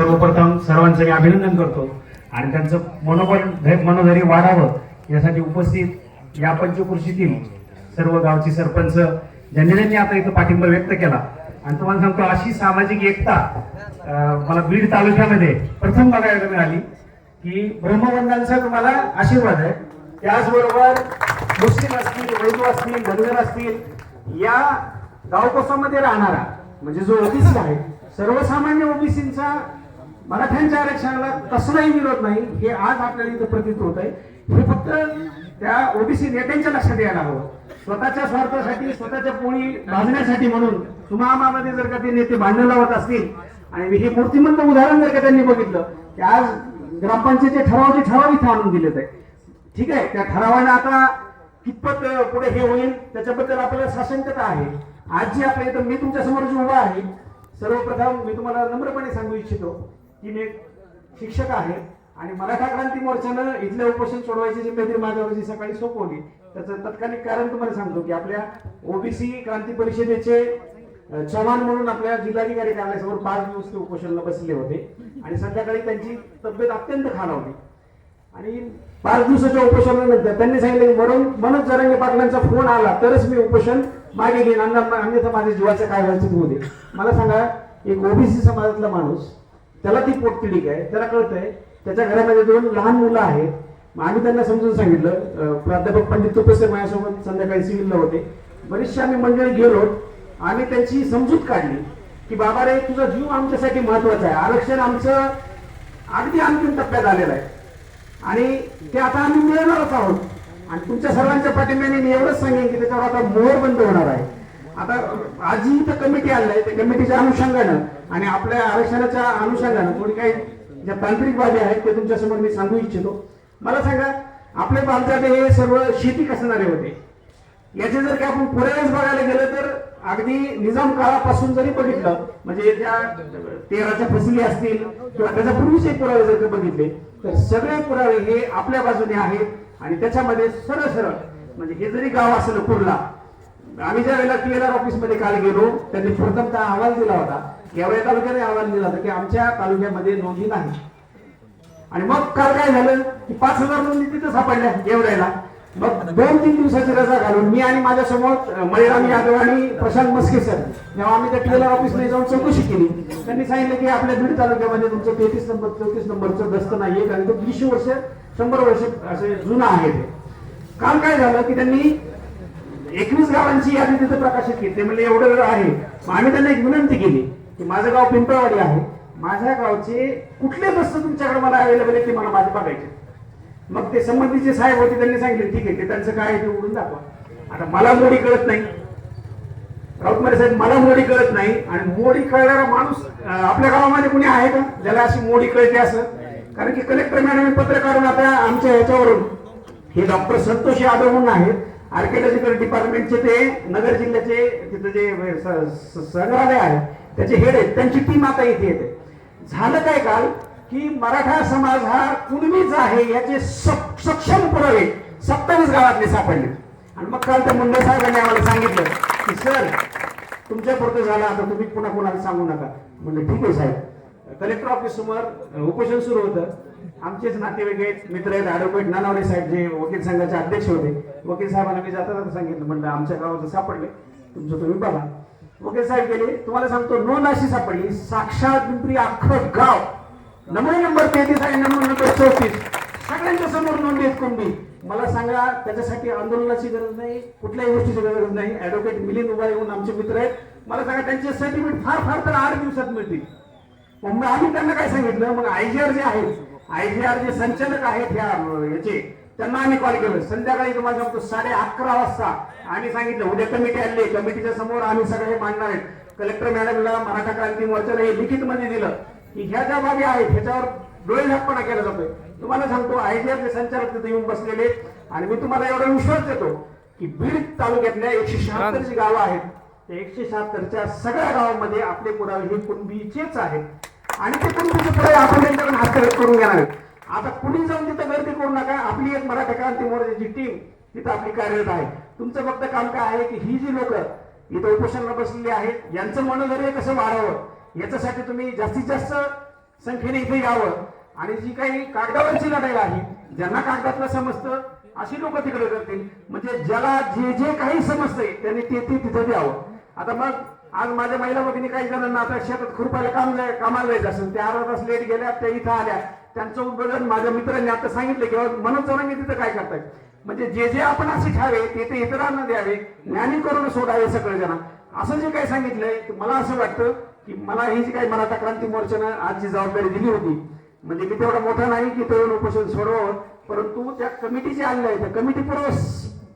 सर्वप्रथम सर्वांचं मी अभिनंदन करतो. आणि त्यांचं मनोबल मनोधरी मनोधैर्य वाढावं यासाठी उपस्थित या पंचकृषीतील सर्व गावचे सरपंच ज्यांनी ज्यांनी आता इथं पाठिंबा व्यक्त केला. आणि तुम्हाला सांगतो अशी सामाजिक एकता मला बीड तालुक्यामध्ये प्रथम बघायला मिळाली की ब्रह्मबंधांचा तुम्हाला आशीर्वाद आहे. त्याचबरोबर मुस्लिम असतील हिंदू असतील धनगर असतील या गावकोसामध्ये राहणारा म्हणजे जो ओबीसी आहे सर्वसामान्य ओबीसींचा मराठ्यांच्या आरक्षणाला कसलाही विरोध नाही हे आज आपल्याला इथं प्रतीत होत आहे. हे फक्त त्या ओबीसी नेत्यांच्या लक्षात यायला हवं. स्वतःच्या स्वार्थासाठी स्वतःच्या पोळी भाजण्यासाठी म्हणून सुमामामध्ये जर का ते नेते भांडण लावत असतील आणि हे मूर्तिमंत उदाहरण जर का त्यांनी बघितलं की आज ग्रामपंचायतचे ठराव ते ठराव इथं आणून दिलेत आहे. ठीक आहे त्या ठरावाने आता कितपत पुढे हे होईल त्याच्याबद्दल आपल्याला साशंकता आहे. आज जी आपल्या इथं मी तुमच्यासमोर जे उभा आहे सर्वप्रथम मी तुम्हाला नम्रपणे सांगू इच्छितो की मी एक शिक्षक आहे आणि मराठा क्रांती मोर्चानं इथले उपोषण सोडवायची जिम्मेदारी माझ्यावर जी सकाळी सोपवली त्याचं तत्कालिक कारण तुम्हाला सांगतो की आपल्या ओबीसी क्रांती परिषदेचे चव्हाण म्हणून आपल्या जिल्हाधिकारी कार्यालयासमोर पाच दिवस ते उपोषणाला बसले होते. आणि संध्याकाळी त्यांची तब्येत अत्यंत खालावली. आणि पाच दिवसाच्या उपोषणानंतर त्यांनी सांगितलं की म्हणून मनोज जरांगे पाटलांचा फोन आला तरच मी उपोषण मागे घेईन. अन्य- अन्यथा माझ्या जीवाचं काय व्हायचं होते होऊ दे. मला सांगा एक ओबीसी समाजातला माणूस त्याला ती पोटतिडीक आहे. त्याला कळतंय त्याच्या घरामध्ये दोन लहान मुलं आहेत. मग आम्ही त्यांना समजून सांगितलं प्राध्यापक पंडित तुपसे माझ्यासोबत संध्याकाळी सिव्हिलला होते. बरेचसे आम्ही मंडळी गेलो. आम्ही त्यांची समजूत काढली की बाबा रे तुझा जीव आमच्यासाठी महत्त्वाचा आहे. आरक्षण आमचं अगदी अंतिम टप्प्यात आलेलं आहे. आणि ते आता आम्ही मिळणारच आहोत. आणि तुमच्या सर्वांच्या पाठिंब्याने मी एवढंच सांगेन की त्याच्यावर आता मोहर बंद होणार आहे. आता आजही इथं कमिटी आली त्या कमिटीच्या अनुषंगानं आणि आपल्या आरक्षणाच्या अनुषंगानं थोडी काही ज्या तांत्रिक बाबी आहेत ते तुमच्यासमोर मी सांगू इच्छितो. मला सांगा आपले बालजाते हे सर्व शेती कसणारे होते. याचे जर का आपण पुरावेच बघायला गेलं तर अगदी निजाम काळापासून जरी बघितलं म्हणजे त्या तेराच्या फसली असतील किंवा त्याच्या पूर्वीचे पुरावे जर का बघितले तर सगळे पुरावे हे आपल्या बाजूने आहेत. आणि त्याच्यामध्ये सरळ सरळ म्हणजे हे जरी गाव असलं कुर्ला आम्ही ज्या वेळेला टीएलआर ऑफिसमध्ये काल गेलो त्यांनी प्रथमतः अहवाल दिला होता. एवढ्या तालुक्याने अहवाल दिला होता की आमच्या तालुक्यामध्ये नोंदी नाही. आणि मग काल काय झालं की पाच हजार नोंदी तिथं सापडल्या एवढ्याला मग दोन तीन दिवसाची रजा घालून मी आणि माझ्यासमोर मळीराम यादव आणि प्रशांत मस्के सर जेव्हा आम्ही त्या टीएलआर ऑफिसमध्ये जाऊन चौकशी केली त्यांनी सांगितलं की आपल्या बीड तालुक्यामध्ये तुमचं तेहतीस नंबर चौतीस नंबरचं दस्त नाहीये कारण तो वीस वर्ष शंभर वर्ष असे जुना आहे ते. काल काय झालं की त्यांनी एकवीस गावांची यादी तिथे प्रकाशित केली. ते म्हणजे एवढं आहे. आम्ही त्यांना एक विनंती केली की माझं गाव पिंपळवाडी आहे. माझ्या गावचे कुठले दस्त तुमच्याकडे मला अवेलेबल आहे ते मला माझे बघायचे मग ते संबंधीचे साहेब होते त्यांनी सांगितले ठीक आहे ते त्यांचं काय आहे ते उघडून दाखवा. आता मला मोडी कळत नाही. राऊतमारे साहेब मला मोडी कळत नाही. आणि मोडी कळणारा माणूस आपल्या गावामध्ये कुणी आहे का? ज्याला अशी मोडी कळते असं? कारण की कलेक्टर मॅडम पत्र काढून आता आमच्या ह्याच्यावरून हे डॉक्टर संतोष यादव म्हणून आहेत. आर्किओलॉजिकल डिपार्टमेंटचे ते नगर जिल्ह्याचे तिथं जे संग्रहालय आहे त्याचे हेड आहेत त्यांची टीम आता इथे येते. झालं काय काल? की मराठा समाज हा कुणबीच आहे याचे सक्षम पुरावे सत्तावीस गावातले सापडले. आणि मग काल त्या मुंडे साहेबांनी आम्हाला सांगितलं की सर तुमच्या पुरतं झालं आता तुम्ही पुन्हा कोणाला सांगू नका. म्हणलं ठीक आहे साहेब. कलेक्टर ऑफिस समोर उपोषण सुरू होतं. आमचेच नातेवाईक आहेत मित्र आहेत ॲडव्होकेट नानावरे साहेब जे वकील संघाचे अध्यक्ष होते. वकील साहेबांना मी जाता जाता सांगितलं म्हणलं आमच्या गावाचं सापडले तुमचं तुम्ही बघा. वकील साहेब गेले तुम्हाला सांगतो नोंद अशी सापडली साक्षात पिंपरी अख्खं गाव. नमुने नंबर तेहतीस आणि नमुने नंबर चौतीस. सगळ्यांच्या समोर नोंद आहेत कुंभी मला सांगा त्याच्यासाठी आंदोलनाची गरज नाही कुठल्याही गोष्टीची गरज नाही. ऍडव्होकेट मिलिंद उभा येऊन आमचे मित्र आहेत. मला सांगा त्यांचे सर्टिफिकेट फार फार तर आठ दिवसात मिळतील. मग आम्ही त्यांना काय सांगितलं? मग आयजीआर जे आहेत आयजीआर जे संचालक आहेत ह्या याचे त्यांना आम्ही कॉल केलं संध्याकाळी तुम्हाला सांगतो साडे अकरा वाजता आम्ही सांगितलं उद्या कमिटी आली कमिटीच्या समोर आम्ही सगळे मांडणार आहेत. कलेक्टर मॅडमला मराठा क्रांती मोर्चाला हे लिखित मध्ये दिलं की ह्या ज्या बाबी आहेत ह्याच्यावर डोळे झाकपणा केला जातोय. तुम्हाला सांगतो आयजीआर चे संचालक तिथे येऊन बसलेले आणि मी तुम्हाला एवढा विश्वास देतो की बीड तालुक्यातल्या एकशे शहात्तर जी गावं आहेत. त्या एकशे शहात्तरच्या सगळ्या गावांमध्ये आपले पुरावे हे कुणबीचेच आहेत. आणि ते कुणबीचे पुरावे आपण त्यांच्याकडून हस्तगत करून घेणार आहेत. आता कुणी जाऊन तिथं गर्दी करू नका. आपली एक मराठा क्रांती मोर्चाची टीम तिथं आपली कार्यरत आहे. तुमचं फक्त काम काय आहे की ही जी लोक इथं उपोषणाला बसलेली आहेत यांचं मनोधैर्य कसं वाढावं याच्यासाठी तुम्ही जास्तीत जास्त संख्येने इथे यावं. आणि जी काही कागदावरची लढाई आहे ज्यांना कागदातलं समजतं अशी लोक तिकडे करतील. म्हणजे ज्याला जे जे काही समजतंय त्यांनी ते ते तिथं द्यावं. आता मग आज माझ्या महिला भगिनी काही जणांना आता शेतात खुरपायला काम जाय- कामाला जायचं असेल त्या अर्धा तास लेट गेल्या त्या इथं आल्या. त्यांचं उद्बोधन माझ्या मित्रांनी आता सांगितलं किंवा बाबा तिथं काय करताय? म्हणजे जे जे आपण असे ठावे ते ते इतरांना द्यावे ज्ञानी करून सोडावे सगळे जण असं जे काही सांगितलंय मला असं वाटतं की मला ही जी काही मराठा क्रांती मोर्चानं आज जी जबाबदारी दिली होती म्हणजे मी तेवढा मोठा नाही की ते उपोषण सोडवावं परंतु त्या कमिटी जे आणलं आहे. त्या कमिटी पुरव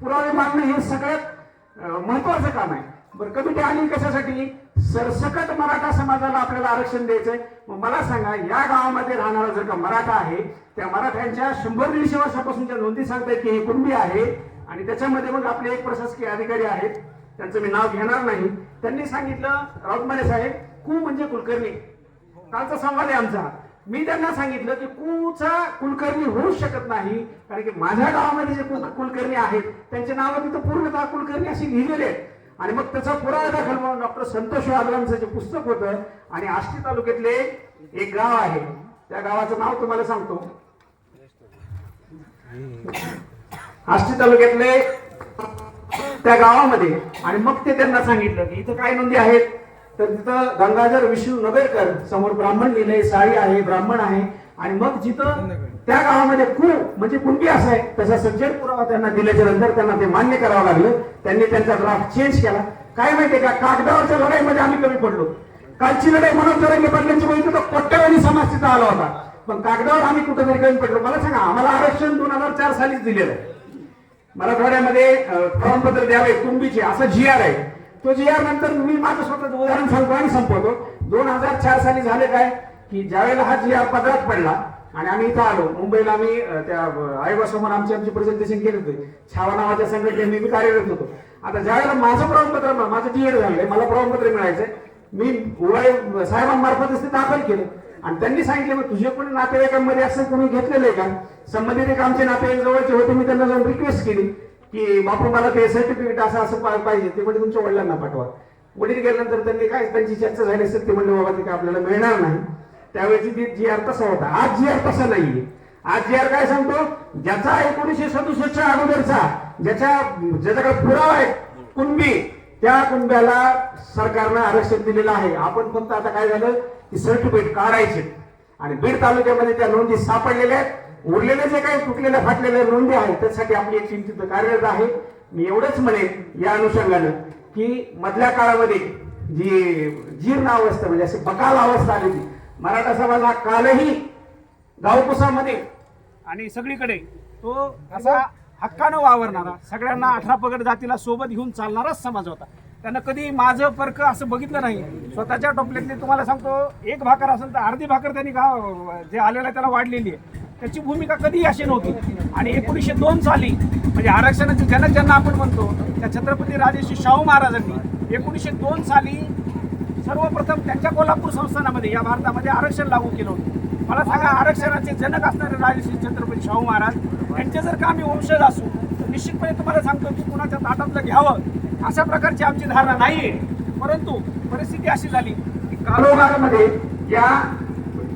पुरावे मागणं हे सगळ्यात महत्वाचं काम आहे. बरं कमिटी आली कशासाठी? सरसकट मराठा समाजाला आपल्याला आरक्षण द्यायचंय. मग मला सांगा या गावामध्ये राहणारा जर का मराठा आहे त्या मराठ्यांच्या शंभर दीडशे वर्षापासूनच्या नोंदी सांगतायत की हे कुणबी आहे आणि त्याच्यामध्ये मग आपले एक प्रशासकीय अधिकारी आहेत त्यांचं मी नाव घेणार नाही. त्यांनी सांगितलं राऊतमाने साहेब कु म्हणजे कुलकर्णी. कालचा संवाद आहे आमचा. मी त्यांना सांगितलं की कूचा कुलकर्णी होऊ शकत नाही कारण की माझ्या गावामध्ये जे कुल- कुलकर्णी आहेत त्यांचे नाव तिथं पूर्णतः कुलकर्णी अशी लिहिलेले आहेत. आणि मग त्याचा पुरावा दाखल म्हणून डॉक्टर संतोष आदरांचं जे पुस्तक होतं आणि आष्टी तालुक्यातले एक गाव आहे. त्या गावाचं नाव तुम्हाला सांगतो. आष्टी तालुक्यातले त्या गावामध्ये आणि मग ते त्यांना सांगितलं की इथं काय नोंदी आहेत? तर तिथं गंगाधर विष्णू नगरकर समोर ब्राह्मण लिहिले साळी आहे ब्राह्मण आहे. आणि मग जिथं त्या गावामध्ये कु म्हणजे कुंडी असं आहे तसा सज्जन पुरावा त्यांना दिल्याच्या नंतर त्यांना ते मान्य करावं लागलं. त्यांनी त्यांचा ड्राफ्ट चेंज केला. काय माहितीये का? कागदावरच्या लढाईमध्ये आम्ही कमी पडलो. कालची लढाई म्हणून जरंगे पाटलांची बघितलं तर कोट्यावधी समाज तिथं आला होता. पण कागदावर आम्ही कुठेतरी कमी पडलो. मला सांगा आम्हाला आरक्षण दोन हजार चार सालीच दिलेलं आहे. मराठवाड्यामध्ये अं, प्रमाणपत्र द्यावे कुंबीचे असं जी आर आहे. तो जी आर नंतर मी माझं स्वतःच उदाहरण सांगतो आणि संपवतो. दोन हजार चार साली झाले काय? की ज्यावेळेला हा जी आर पदरात पडला आणि आम्ही इथं आलो. मुंबईला आम्ही त्या आयोगासमोर आमची आमची प्रेझेंटेशन केली होती. छावा नावाच्या संघटनेने मी कार्यरत होतो. आता ज्यावेळेला माझं प्रमाणपत्र माझं डीएड झालंय मला प्रमाणपत्र मिळायचंय मी उवाळे साहेबांमार्फतच ते दाखल केलं. आणि त्यांनी सांगितलं मग तुझे कोणी नातेवाईकांमध्ये असं कोणी घेतलेलं आहे का? संबंधित एक आमचे नातेवाईक जवळचे होते मी त्यांना जाऊन रिक्वेस्ट केली की बापू मला ते सर्टिफिकेट असं असं पाहिजे. ते म्हणजे तुमच्या वडिलांना पाठवा. वडील गेल्यानंतर त्यांनी काय त्यांची चर्चा झाली असेल ते म्हणले बाबा ते काय आपल्याला मिळणार नाही. त्यावेळेची ती जी आर तसा होता. आज जी आर तसा नाहीये. आज जी आर काय सांगतो? ज्याचा एकोणीशे सदुसष्टच्या अगोदरचा ज्याच्या ज्याच्याकडे पुरावा आहे कुणबी त्या कुणब्याला सरकारनं आरक्षण दिलेलं आहे. आपण फक्त आता काय झालं? की सर्टिफिकेट काढायचे. आणि बीड तालुक्यामध्ये त्या नोंदी सापडलेल्या आहेत. उरलेले जे काही तुटलेल्या फाटलेल्या नोंदी आहेत त्यासाठी आपली एक चिंतित कार्यरत आहे. मी एवढंच म्हणेन या अनुषंगानं की मधल्या काळामध्ये जी जीर्ण अवस्था म्हणजे अशी बकाल अवस्था आली होती मराठा समाज हा कालही गावकुसामध्ये. आणि सगळीकडे तो असा हक्कानं वावरणारा सगळ्यांना अठरा पगड जातीला सोबत घेऊन चालणाराच समाज होता. त्यानं कधी माझं परक असं बघितलं नाही. स्वतःच्या टोपल्यातली तुम्हाला सांगतो एक भाकर असेल तर अर्धी भाकर त्यांनी गाव जे आलेलं आहे त्याला वाढलेली आहे. त्याची भूमिका कधी अशी नव्हती. आणि एकोणीसशे दोन साली म्हणजे आरक्षणाचे जनक ज्यांना आपण म्हणतो त्या छत्रपती राजेश्री शाहू महाराजांनी एकोणीसशे दोन साली सर्वप्रथम त्यांच्या कोल्हापूर संस्थानामध्ये या भारतामध्ये आरक्षण लागू केलं होतं. मला सांगा आरक्षणाचे जनक असणारे राजश्री छत्रपती शाहू महाराज यांचे जर का आम्ही वंशज असू तर निश्चितपणे तुम्हाला सांगतो की कुणाच्या ताटातलं घ्यावं अशा प्रकारची आमची धारणा नाहीये. परंतु परिस्थिती अशी झाली की कालोगामध्ये या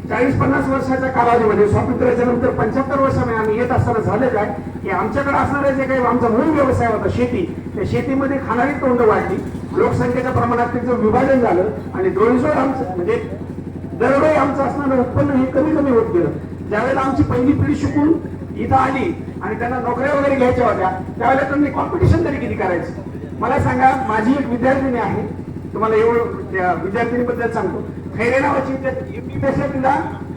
चाळीस पन्नास वर्षाच्या कालावधीमध्ये स्वातंत्र्याच्या नंतर पंच्याहत्तर वर्षामध्ये आम्ही येत असताना झालं काय? की आमच्याकडे असणारे जे काही आमचा मूळ व्यवसाय होता शेती त्या शेतीमध्ये खाणारी तोंड वाढली. लोकसंख्येच्या प्रमाणात त्यांचं विभाजन झालं आणि डोळीजोड आमचं म्हणजे दरवेळी आमचं असणारं उत्पन्न हे कमी कमी होत गेलं. ज्यावेळेला आमची पहिली पिढी शिकून इथं आली आणि त्यांना नोकऱ्या वगैरे घ्यायच्या होत्या त्यावेळेला त्यांनी कॉम्पिटिशन तरी किती करायचं? मला सांगा माझी एक विद्यार्थिनी आहे तुम्हाला एवढं त्या विद्यार्थिनीबद्दल सांगतो. खैरे नावाची विद्यार्थी तिला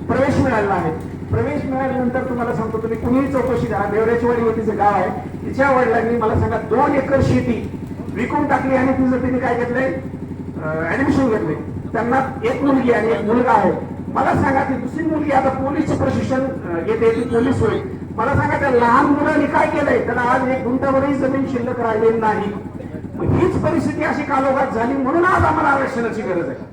प्रवेश मिळालेला आहे. प्रवेश मिळाल्यानंतर तुम्हाला सांगतो तुम्ही कुणीही चौकशी करा. देवऱ्याचीवाडी हे तिचं गाव आहे. तिच्या वडिलांनी मला सांगा दोन एकर शेती विकून टाकली आणि तिचं तिने काय घेतलंय? ऍडमिशन घेतले त्यांना एक मुलगी आणि एक मुलगा आहे. मला सांगा ती दुसरी मुलगी आता पोलीसचं प्रशिक्षण अं, घेते ती पोलीस होईल. मला सांगा त्या लहान मुलांनी काय केलंय? त्याला आज एक गुंठावरही जमीन शिल्लक राहिलेली नाही. हीच परिस्थिती अशी कालोखात झाली म्हणून आज आम्हाला आरक्षणाची गरज आहे.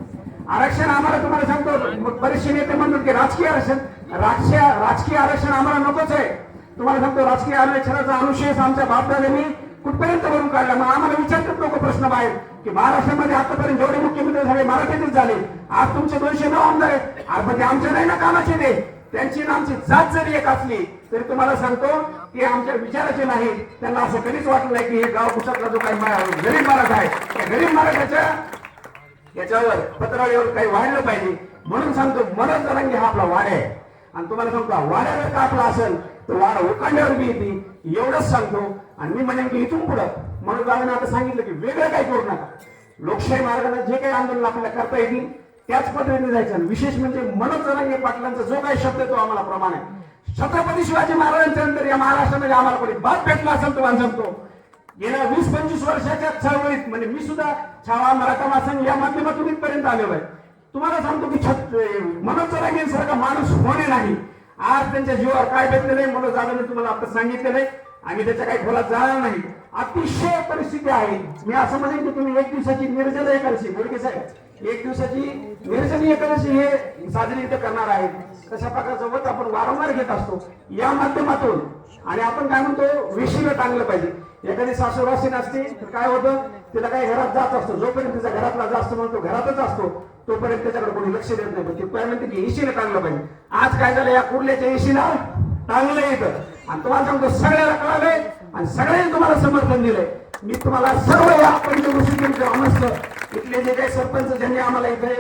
आरक्षण आम्हाला तुम्हाला सांगतो बरेचसे नेते म्हणतात की राजकीय आरक्षण राजकीय राजकीय आरक्षण आम्हाला नकोच आहे. तुम्हाला सांगतो राजकीय आरक्षणाचा अनुशेष आमच्या बापदादांनी कुठपर्यंत भरून काढला? मग आम्हाला विचारतात लोक प्रश्न बाहेर की महाराष्ट्रामध्ये आतापर्यंत जेवढे मुख्यमंत्री झाले मराठीतच झाले. आज तुमचे दोनशे नऊ आमदार आहेत. आज म्हणजे आमच्या नाही ना कामाचे ते. त्यांची आमची जात जरी एक असली तरी तुम्हाला सांगतो की आमच्या विचाराचे नाही. त्यांना असं कधीच वाटलं नाही की हे गाव कुसातला जो काही गरीब महाराज आहे. त्या गरीब महाराजाच्या याच्यावर पत्रावळीवर काही वाढलं पाहिजे. म्हणून सांगतो मनोज जरांगे हा आपला वाड्या आहे. आणि तुम्हाला सांगतो हा वाड्या जर का आपला असेल तर वाडा उकांड्यावर मी येते. एवढंच सांगतो. आणि मी म्हणेन की इथून पुढं म्हणून दादाने आता सांगितलं की वेगळं काही करू नका. लोकशाही मार्गाने जे काही आंदोलन आपल्याला करता येतील त्याच पद्धतीने जायचं. विशेष म्हणजे मनोज जरांगे पाटलांचा जो काही शब्द तो आम्हाला प्रमाण आहे. छत्रपती शिवाजी महाराजांच्या नंतर या महाराष्ट्रामध्ये आम्हाला कोणी बाद भेटला असेल तुम्हाला सांगतो. गेल्या वीस पंचवीस वर्षाच्या चळवळीत म्हणजे मी सुद्धा छावा मराठा मासन या माध्यमातून इथपर्यंत आलेलो आहे. तुम्हाला सांगतो की छत मनोज जरांगे सारखा माणूस होणे नाही. आज त्यांच्या जीवावर काय भेटलेलं आहे मनोज दादाने तुम्हाला आता सांगितलेलं आहे. आम्ही त्याच्या काही खोलात जाणार नाही. अतिशय परिस्थिती आहे. मी असं म्हणेन की तुम्ही एक दिवसाची निर्जल एकादशी बोलके साहेब. एक दिवसाची निर्जली एकादशी हे साजरी इथं करणार आहे तशा प्रकारचं व्रत आपण वारंवार घेत असतो. या माध्यमातून. आणि आपण काय म्हणतो विशीला टांगलं पाहिजे. एखादी सासूरासी नसते तर काय होतं तिला काही घरात जात असतो. जोपर्यंत तिचा घरातला जास्त म्हणतो घरातच असतो तोपर्यंत त्याच्याकडे कोणी लक्ष देत नाही. पण ती काय म्हणते की एशीला टांगलं पाहिजे. आज काय झालं या कुर्ल्याच्या एशीला टांगलं येतं आणि तुम्हाला सांगतो सगळ्याला कळालंय आणि सगळ्यांनी तुम्हाला समर्थन दिलंय. मी तुम्हाला सर्व या पंचकृषीतील ग्रामस्थ इथले जे काही सरपंच ज्यांनी आम्हाला इथे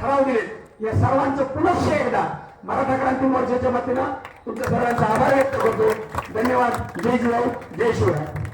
ठराव दिले या सर्वांचं पुनश्च एकदा मराठा क्रांती मोर्चाच्या वतीनं तुमच्या सर्वांचा आभार व्यक्त करतो. धन्यवाद. जय जिजाऊ. जय शिवराय.